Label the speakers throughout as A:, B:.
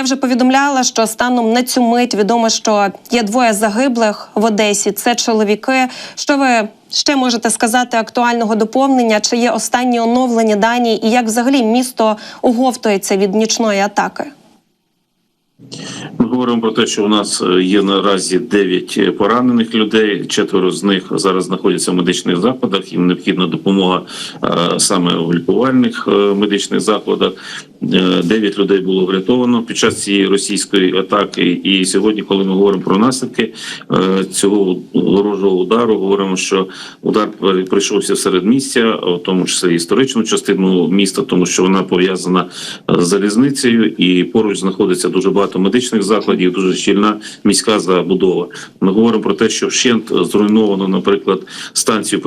A: Я вже повідомляла, що станом на цю мить відомо, що є двоє загиблих в Одесі. Це чоловіки. Що ви ще можете сказати актуального доповнення? Чи є останні оновлені дані, і як взагалі місто оговтується від нічної атаки?
B: Ми говоримо про те, що у нас е, є наразі 9 поранених людей. Четверо з них зараз знаходяться в медичних закладах. Їм необхідна допомога е, саме в лікувальних е, медичних закладах. Е, Дев'ять людей було врятовано під час цієї російської атаки. І сьогодні, коли ми говоримо про наслідки е, цього ворожого удару, говоримо, що удар при- прийшовся серед місця, в тому числі історичну частину міста, тому що вона пов'язана з залізницею, і поруч знаходиться дуже багато медичних закладів, дуже щільна міська забудова. Ми говоримо про те, що вщент зруйновано, наприклад, станцію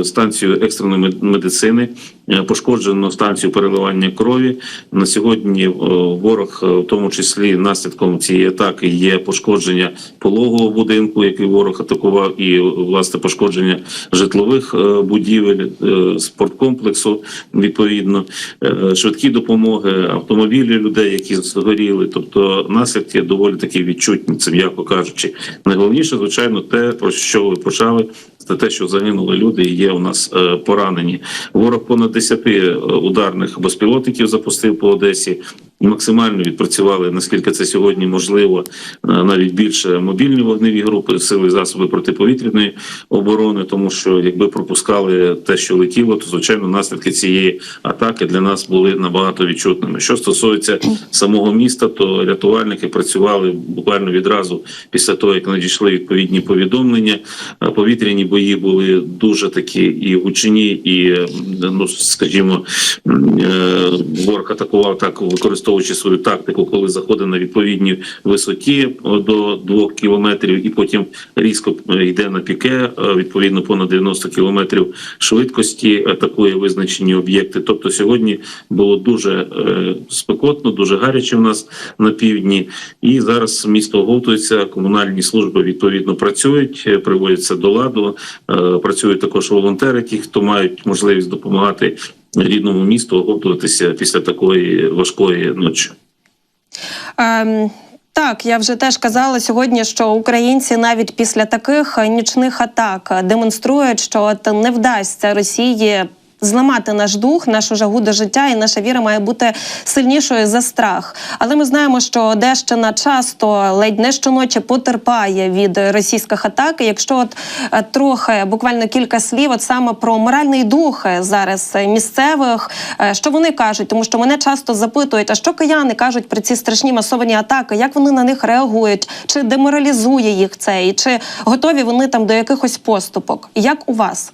B: е, станцію екстреної мед- медицини, е, пошкоджено станцію переливання крові. На сьогодні е, ворог, в тому числі наслідком цієї атаки, є пошкодження пологового будинку, який ворог атакував, і власне пошкодження житлових будівель, спорткомплексу. Відповідно, швидкі допомоги, автомобілі людей, які згоріли. Тобто наслідки доволі такі відчутні, це м'яко кажучи. Найголовніше, звичайно, те, про що ви почали. Це те, що загинули люди, і є у нас е, поранені. Ворог понад 10 е, ударних безпілотників запустив по Одесі. Максимально відпрацювали наскільки це сьогодні можливо, е, навіть більше мобільні вогневі групи, сили засоби протиповітряної оборони, тому що якби пропускали те, що летіло, то звичайно наслідки цієї атаки для нас були набагато відчутними. Що стосується самого міста, то рятувальники працювали буквально відразу після того, як надійшли відповідні повідомлення. Е, Повітряні бої були дуже такі і гучні, і е, ну скажімо, ворог атакував так, використовуючи свою тактику, коли заходить на відповідній висоті е, до двох кілометрів, і потім різко е, йде на піке, е, відповідно понад 90 кілометрів швидкості, атакує визначені об'єкти. Тобто сьогодні було дуже спекотно, дуже гаряче в нас на півдні, і зараз місто оговтується. Комунальні служби відповідно працюють, приводяться до ладу. Працюють також волонтери, ті, хто мають можливість допомагати рідному місту оговтуватися після такої важкої ночі.
A: Um... так, я вже теж казала сьогодні, що українці навіть після таких нічних атак демонструють, що от не вдасться Росії. Зламати наш дух, нашу жагу до життя, і наша віра має бути сильнішою за страх. Але ми знаємо, що Одещина часто ледь не щоночі потерпає від російських атак. Якщо от е, трохи буквально кілька слів, от саме про моральний дух е, зараз е, місцевих, що вони кажуть, тому що мене часто запитують, а що кияни кажуть про ці страшні масовані атаки, як вони на них реагують, чи деморалізує їх це, і чи готові вони там до якихось поступок? Як у вас?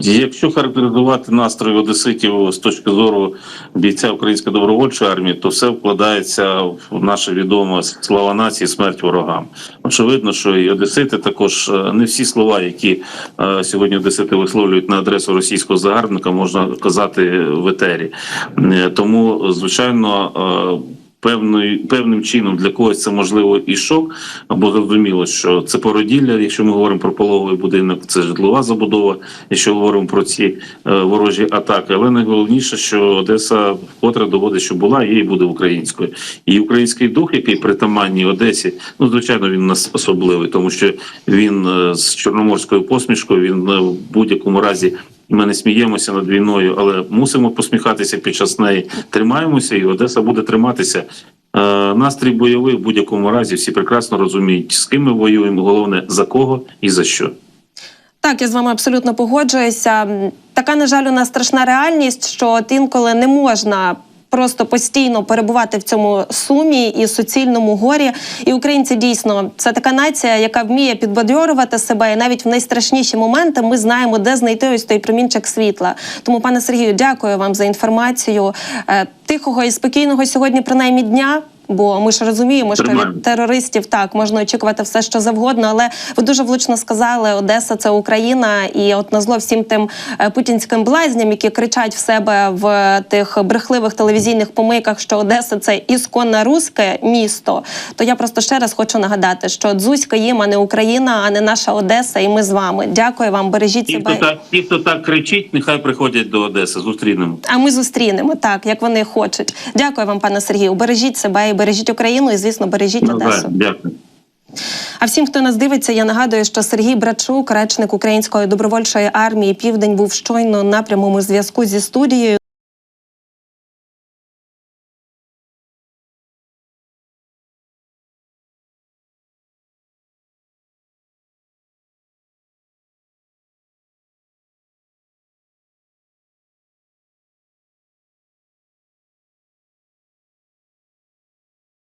B: Якщо характеризувати настрої одеситів з точки зору бійця української добровольчої армії, то все вкладається в наше відоме слава нації, смерть ворогам. Очевидно, що і одесити також е, не всі слова, які е, сьогодні одесити висловлюють на адресу російського загарбника, можна казати в етері. Е, Тому, звичайно. Певною певним чином для когось це можливо і шок, або зрозуміло, що це породілля. Якщо ми говоримо про пологовий будинок, це житлова забудова. Якщо говоримо про ці е, ворожі атаки, але найголовніше, що Одеса вкотре доводить, що була є і буде українською. І український дух, який притаманній Одесі, ну звичайно, він у нас особливий, тому що він е, з чорноморською посмішкою. Він е, в будь-якому разі ми не сміємося над війною, але мусимо посміхатися під час неї. Тримаємося, і Одеса буде триматися. Е, Настрій бойовий в будь-якому разі всі прекрасно розуміють, з ким ми воюємо. Головне за кого і за що.
A: Так, я з вами абсолютно погоджуюся. Така, на жаль, у нас страшна реальність, що от інколи не можна. Просто постійно перебувати в цьому сумі і суцільному горі. І українці дійсно це така нація, яка вміє підбадьорювати себе. І навіть в найстрашніші моменти ми знаємо, де знайти ось той промінчик світла. Тому, пане Сергію, дякую вам за інформацію. Е, Тихого і спокійного сьогодні, принаймні, дня. Бо ми ж розуміємо, що від терористів так можна очікувати все, що завгодно. Але ви дуже влучно сказали, Одеса це Україна, і от на зло всім тим е, путінським блазням, які кричать в себе в тих брехливих телевізійних помийках, що Одеса це ісконне руське місто. То я просто ще раз хочу нагадати, що Дзузька їм, а не Україна, а не наша Одеса, і ми з вами. Дякую вам, бережіть
B: Ті, хто
A: себе.
B: так, ті, хто так кричить, нехай приходять до Одеси. Зустрінемо.
A: А ми зустрінемо так, як вони хочуть. Дякую вам, пане Сергію. Бережіть себе і бережіть Україну і, звісно, бережіть
B: Навзаєм.
A: Одесу.
B: Дякую.
A: А всім, хто нас дивиться, я нагадую, що Сергій Брачук, речник Української добровольчої армії Південь, був щойно на прямому зв'язку зі студією.